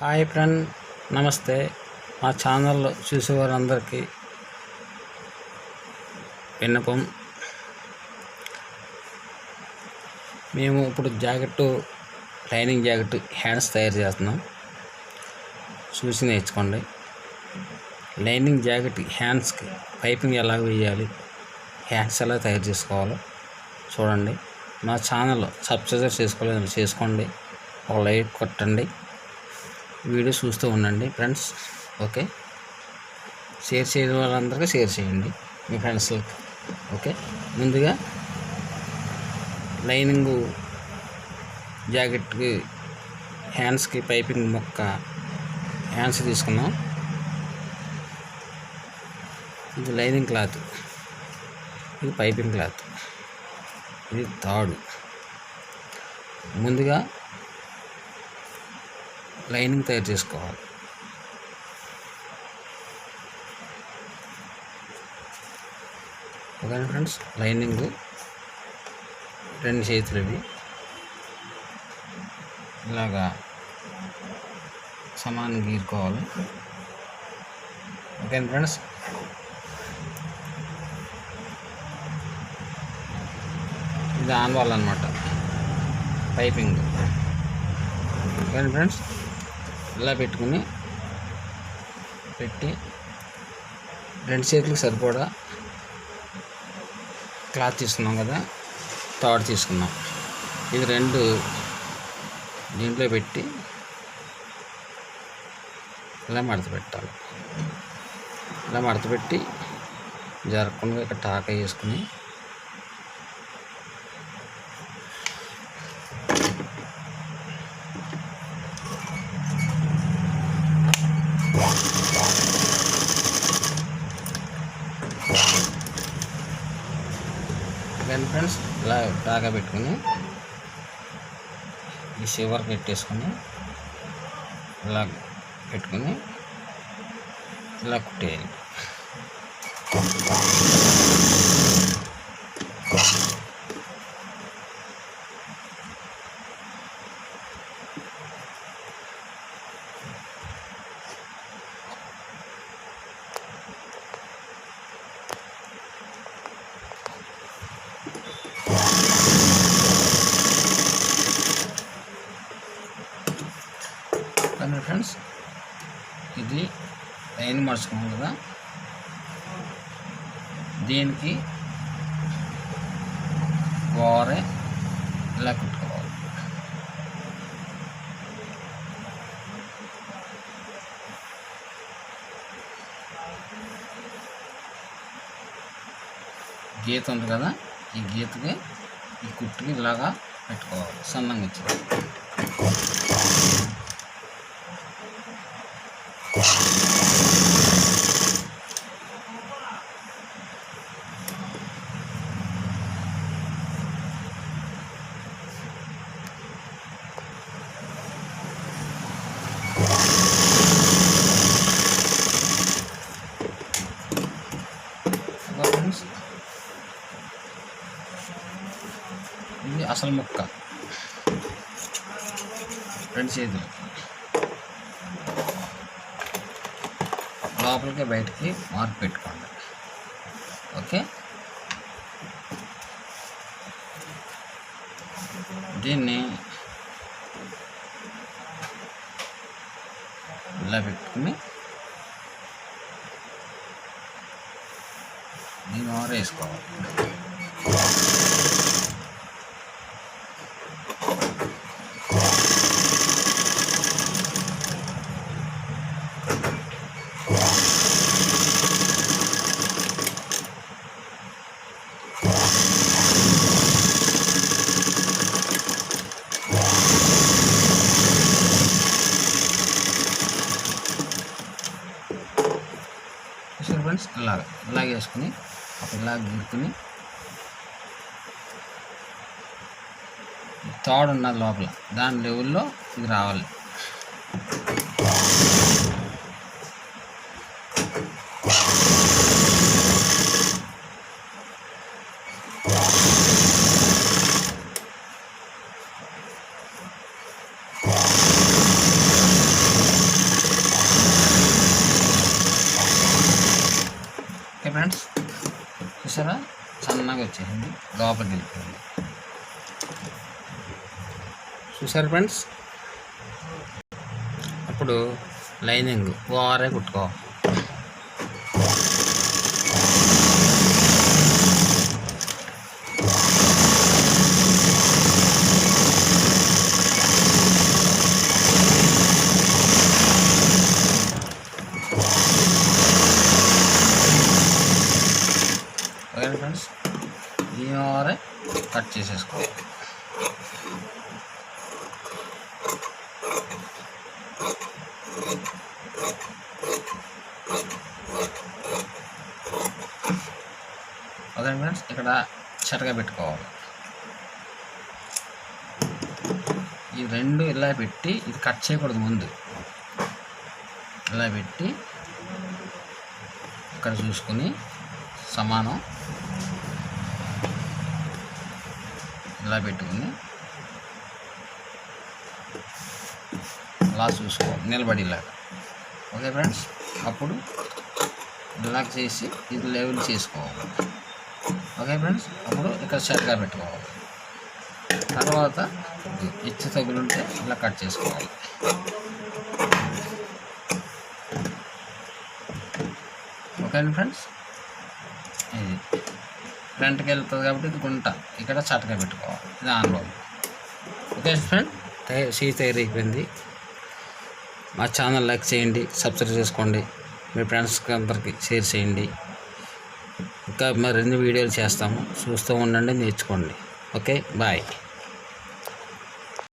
Hi friend నమస్తే. మా channel చూసేవారందరికీ విన్నపం. మేము ఇప్పుడు జాకెట్ లైనింగ్ జాకెట్ హ్యాండ్స్ తయారు చేస్తున్నాం. చూసి నేర్చుకోండి. లైనింగ్ జాకెట్ హ్యాండ్స్కి పైపింగ్ ఎలా వేయాలి హ్యాండ్స్ ఎలా తయారు చేసుకోవాలో చూడండి. మా ఛానల్ సబ్స్క్రైబ్ చేసుకోలేదు చేసుకోండి. ఒక లైక్ కొట్టండి. వీడియో చూస్తూ ఉండండి ఫ్రెండ్స్ ఓకే షేర్ చేయని వాళ్ళందరికీ షేర్ చేయండి మీ ఫ్రెండ్స్కి ఓకే ముందుగా లైనింగ్ జాకెట్కి హ్యాండ్స్కి పైపింగ్ మొక్క హ్యాండ్స్ తీసుకున్నాం ఇది లైనింగ్ క్లాత్ ఇది పైపింగ్ క్లాత్ ఇది తాడు. ముందుగా లైనింగ్ తయారు చేసుకోవాలి. ఓకే ఫ్రెండ్స్ లైనింగ్ రెండు చేతులు ఇవి. ఇలాగా సమానం గీరుకోవాలి. Okay friends. ఇది ఆన్ అనమాట పైపింగ్. Okay friends. ఇలా పెట్టుకుని పెట్టి రెండు చేతులకు సరిపడా క్లాత్ తీసుకున్నాం కదా తాడు తీసుకున్నాం. ఇది రెండు దీంట్లో పెట్టి ఇలా మడత పెట్టాలి. ఇలా మడత పెట్టి జరగకుండా ఇక్కడ టాక వేసుకుని ఫ్రెండ్స్ ఇలా టాగా పెట్టుకుని ఈ సివర్ పెట్టేసుకొని ఇలా పెట్టుకుని ఇలా కుట్టేయాలి కానీ ఫ్రెండ్స్ ఇది లైన్ మార్చుకున్నాం కదా. దీనికి వారే ఇలా కుట్టుకోవాలి. గీత ఉంది కదా ఈ గీతకి ఈ కుట్టుకి ఇలాగా పెట్టుకోవాలి సన్నంగా ఇచ్చింది ఇంకా ఫ్రెండ్స్ ఇది అసలు ముక్క. రెండు చేతులు. లోపలికి బయటికి మార్క్ పెట్టుకోండి. ఓకే? దీన్ని ఇలా పెట్టుకుని దీన్ని వేసుకోవాలి. చూసారు ఫ్రెండ్స్ ఇలాగ ఇలాగ వేసుకుని అప్పుడు ఇలాగ గీరుకుని తాడు ఉన్నది లోపల. దాని లెవెల్లో ఇది రావాలి. చూసారా సన్నగా వచ్చేసింది లోపలికి వెళ్ళిపోయింది చూసారు ఫ్రెండ్స్? అప్పుడు లైనింగ్ ఓవరే కుట్టుకోవాలి ఓకే ఫ్రెండ్స్ ఈ ఓవరే కట్ చేసేసుకోవాలి అదే ఫ్రెండ్స్ ఇక్కడ చెరగ పెట్టుకోవాలి. ఈ రెండు ఇలా పెట్టి ఇది కట్ చేయకూడదు ముందు. ఇలా పెట్టి ఇక్కడ చూసుకొని సమానం. ఇలా పెట్టుకుని అలా చూసుకోవాలి నిలబడేలాగా. Okay friends? అప్పుడు బ్లాక్ చేసి ఇది లెవెల్ చేసుకోవాలి. Okay friends? అప్పుడు ఇక్కడ షర్ట్గా పెట్టుకోవాలి. తర్వాత ఇచ్చి తగులుంటే ఇలా కట్ చేసుకోవాలి. ఓకేనా ఫ్రెండ్స్? ఇది ఫ్రంట్కి వెళ్తుంది కాబట్టి ఇది గుంట. ఇక్కడ చటక పెట్టుకోవాలి. ఇది ఆన్లో ఓకే ఫ్రెండ్ సీ తయారు అయిపోయింది. మా ఛానల్ లైక్ చేయండి సబ్స్క్రైబ్ చేసుకోండి మీ ఫ్రెండ్స్కి అందరికి షేర్ చేయండి. ఇంకా మరిన్ని వీడియోలు చేస్తాము. చూస్తూ ఉండండి నేర్చుకోండి. Okay bye.